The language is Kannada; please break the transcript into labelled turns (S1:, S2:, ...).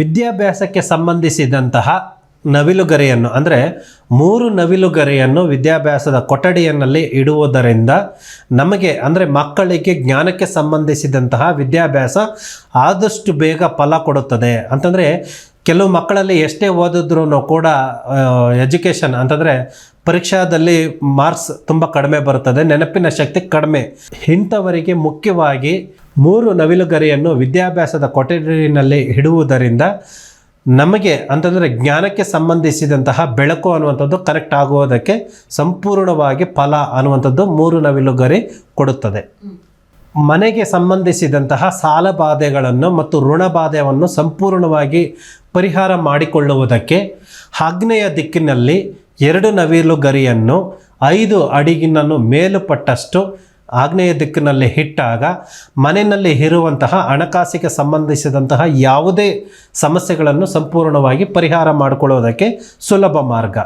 S1: ವಿದ್ಯಾಭ್ಯಾಸಕ್ಕೆ ಸಂಬಂಧಿಸಿದಂತಹ ನವಿಲುಗರಿಯನ್ನು, ಅಂದರೆ ಮೂರು ನವಿಲುಗರಿಯನ್ನು ವಿದ್ಯಾಭ್ಯಾಸದ ಕೊಠಡಿಯನ್ನಲ್ಲಿ ಇಡುವುದರಿಂದ ನಮಗೆ, ಅಂದರೆ ಮಕ್ಕಳಿಗೆ ಜ್ಞಾನಕ್ಕೆ ಸಂಬಂಧಿಸಿದಂತಹ ವಿದ್ಯಾಭ್ಯಾಸ ಆದಷ್ಟು ಬೇಗ ಫಲ ಕೊಡುತ್ತದೆ. ಅಂತಂದರೆ ಕೆಲವು ಮಕ್ಕಳಲ್ಲಿ ಎಷ್ಟೇ ಓದಿದ್ರೂ ಕೂಡ ಎಜುಕೇಷನ್, ಅಂತಂದರೆ ಪರೀಕ್ಷಾದಲ್ಲಿ ಮಾರ್ಕ್ಸ್ ತುಂಬ ಕಡಿಮೆ ಬರುತ್ತದೆ, ನೆನಪಿನ ಶಕ್ತಿ ಕಡಿಮೆ. ಇಂಥವರಿಗೆ ಮುಖ್ಯವಾಗಿ ಮೂರು ನವಿಲುಗರಿಯನ್ನು ವಿದ್ಯಾಭ್ಯಾಸದ ಕೊಠಡಿನಲ್ಲಿ ಇಡುವುದರಿಂದ ನಮಗೆ ಅಂತಂದರೆ ಜ್ಞಾನಕ್ಕೆ ಸಂಬಂಧಿಸಿದಂತಹ ಬೆಳಕು ಅನ್ನುವಂಥದ್ದು ಕನೆಕ್ಟ್ ಆಗುವುದಕ್ಕೆ ಸಂಪೂರ್ಣವಾಗಿ ಫಲ ಅನ್ನುವಂಥದ್ದು ಮೂರು ನವಿಲುಗರಿ ಕೊಡುತ್ತದೆ. ಮನೆಗೆ ಸಂಬಂಧಿಸಿದಂತಹ ಸಾಲ ಬಾಧೆಗಳನ್ನು ಮತ್ತು ಋಣ ಬಾಧೆಯನ್ನು ಸಂಪೂರ್ಣವಾಗಿ ಪರಿಹಾರ ಮಾಡಿಕೊಳ್ಳುವುದಕ್ಕೆ ಆಗ್ನೇಯ ದಿಕ್ಕಿನಲ್ಲಿ ಎರಡು ನವಿಲು ಗರಿಯನ್ನು ಐದು ಅಡಿಗಿನನ್ನು ಮೇಲುಪಟ್ಟಷ್ಟು ಆಗ್ನೇಯ ದಿಕ್ಕಿನಲ್ಲಿ ಹಿಟ್ಟಾಗ ಮನೆಯಲ್ಲಿ ಇರುವಂತಹ ಹಣಕಾಸಿಗೆ ಸಂಬಂಧಿಸಿದಂತಹ ಯಾವುದೇ ಸಮಸ್ಯೆಗಳನ್ನು ಸಂಪೂರ್ಣವಾಗಿ ಪರಿಹಾರ ಮಾಡಿಕೊಳ್ಳೋದಕ್ಕೆ ಸುಲಭ ಮಾರ್ಗ.